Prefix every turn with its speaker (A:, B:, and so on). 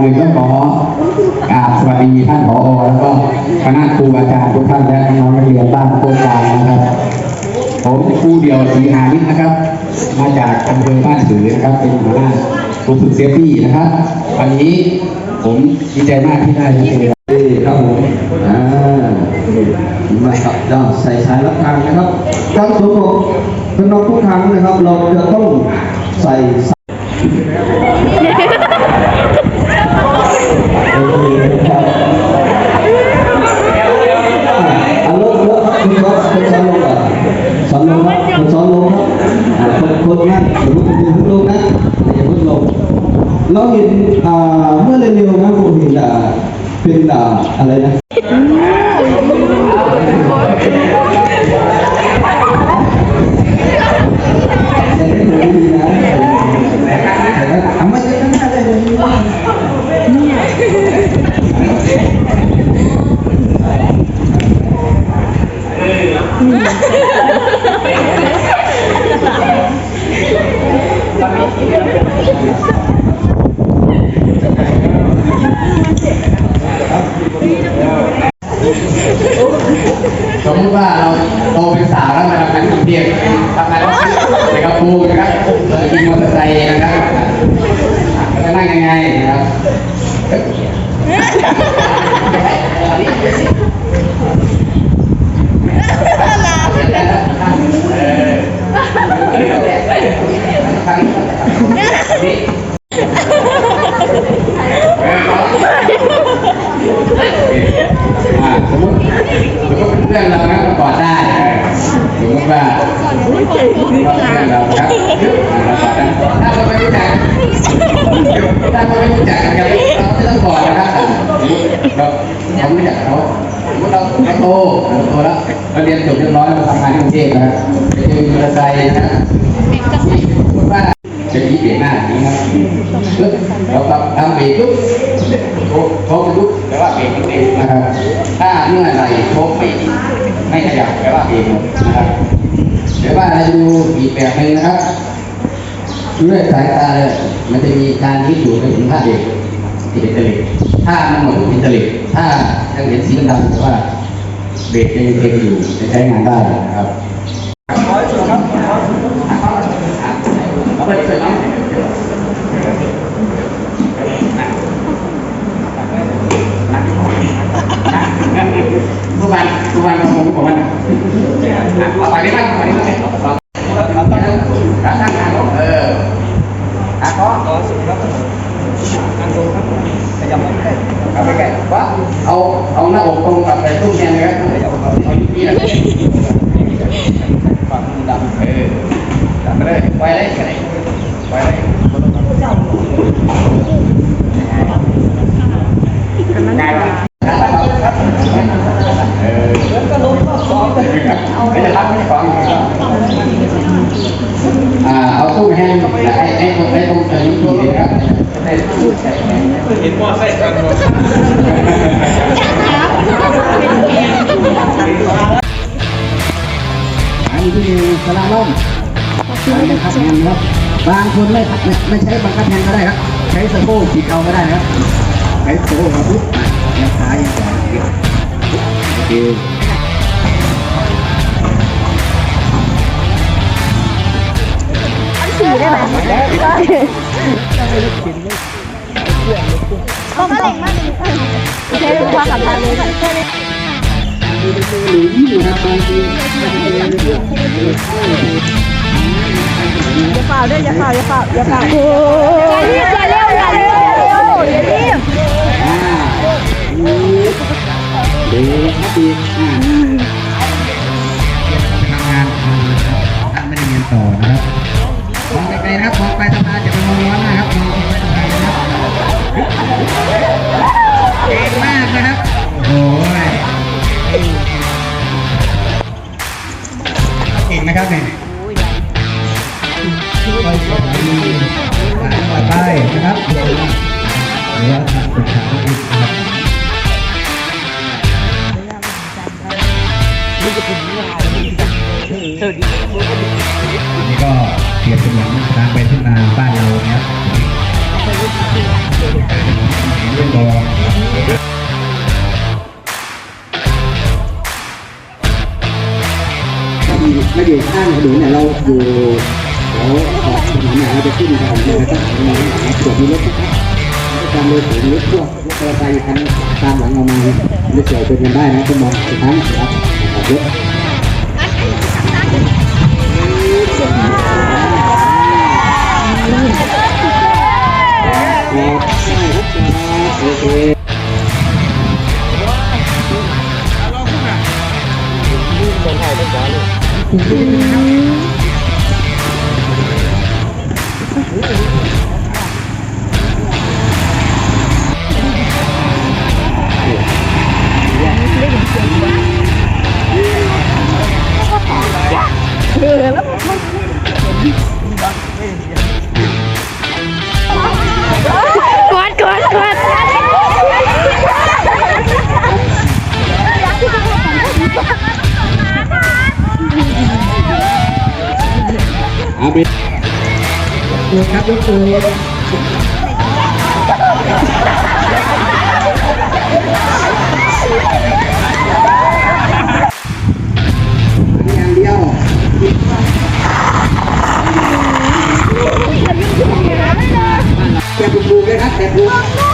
A: อื่นก็ขอกราบสวัสดีท่านผอแล้วก็คณะครูอาจารย์ทุกท่านและน้องนักเรียนบ้านโครงการนะครับผมครูเดียวศรีหาวิทย์นะครับ มาจากอำเภอบ้านถือนะครับ เป็นหัวหน้าครูฝึกเซฟตี้นะครับ วันนี้ผมดีใจมากที่ได้มาเจอ
B: นี่ครับผมอ่ามากับดาใส่สายรับทางนะครับการสวมหมวกเป็นนอกทุกครั้งนะครับ เราจะต้องใส่ เราเห็นอ่าเมื่อเร็วๆนะผมเห็นอ่าเป็นอ่าอะไรนะแต่ไม่ถูกดีนะแต่ว่าเอามาเยอะข้างหน้าเลยเลย
A: สมมติว่าเราโตเป็นสาวแล้วมาทำงานที่กรุงเทพทำงานในกระปูนะครับ ขี่มอเตอร์ไซค์นะครับจะนั่งยังไงนะครับนี่าสมมติสมมติเพื่อนเรานะกอดได้สมมติว่าเพื่อนเราครับเรากอดได้ถ้าเราไม่รู้จักถ้าเราไม่รู้จักกันครับเราไม่ต้องกอดนะครับเราเราไม่รู้จักเขาสมมติเราเราโตเราโตแล้วเราเรี ยนจบเรียบร้อยเราทำงานที่กรุงเทพนะครับไปเจอมอเตอร์ไซค์นะครับสมมติว่าจะมีเบรกหน้าอย่างนี้ครับปึ๊บเราทำเบรกปุ๊บโค้งโค้งปุ๊บแปลว่าเบรกนิดเองนะครับ ถ้าเมื่อไหร่โค้งเบรกไม่ขยับแปลว่าเบรกหมดนะครับเดี๋ยวว่าเราดูอีกแบบหนึงนะครับด้วยสายตาเลยมันจะมีการยึดอยู่ไปถึงท่าเบรกที่เป็นตะลิกถ้ามันหมดเป็นตะลิกถ้ายังเห็นสีดำๆแต่ว่า เบรกยังเองอยู่จะใช้งานได้นะครับเอาไปเสร็จแล้วทุกวันทุกวันของผมของมันเอาไปได้บ้างเอาไปได้บ้างเอาไปได้บ้างตั้งทางเอออะก็ต่อสุดครับอันตรงครับขยับไม่ใกล้ขยับไม่ใกล้ว่าเอา หน้าอกตรงกับไปตู้แทนเลยครับขยับเอาที่นี่แหละฝั่งดำเออจับไปเลยไปเลยไปเลยไปเลยง่ายปะเออแล้วก็ล้มก็ฟ้องไม่จะรับไม่ฟ้องอ่าเอาตู้แห้งไอ้ไอ้ตรงไอ้ตรงสลิงที เลยครับเห็นมอไซค์กันอันนี้คือสลาล่มบังคับแฮนด์ครับ บางคนไม่ไม่ไม่ใช้บังคับแฮนด์ก็ได้ครับ ใช้สะโพกฉีกเอาก็ได้นะครับ ใช้สะโพกครับปุ๊บยังขายังขวาโอเค
C: ขี่ได้ไหมได้ ก็มาเล็งมากใช้ความสัมพันธ์เลย
A: อย่างที
C: อย่าฝ่าด้วยอย่าฝ่าอย่าฝ่าอย่าฝ่าโอ้ยอย่าเร็วอย่าเร็วอย่ารีบ
A: อ่าดีครับดีอ่าทำงานท่านไม่ได้เรียนต่อนะครับมองไกลๆนะครับมองไปทำงานจะไปมอง ร้อนนะครับมองไปทำงานนะครับเก่งมากนะครับโอ้ยเก่งนะครับเนี่ยค่อยๆหาต่อไปนะครับหรือว่าทำเป็นขาอีกนะครับนี่ก็เปรียบเสมือนทางไปทุ่นาบ้า อยู่ข้างถนนเนี่ยเราอยู่แถวขอบถนนเนี่ยเราจะขึ้นทางเนี่ยนะครับมาตรวจมีรถนะครับตามเลยถึงรถพวกรถมอเตอร์ไซค์คันตามหลังเรามาไม่เกี่ยวเป็นกันได้นะคุณมองสุดท้ายนะครับขับรถโอเค ก นะครับยกมือ
D: อย่างเดี
A: ยวแต่ปูปูเลยครัแต่
D: ปู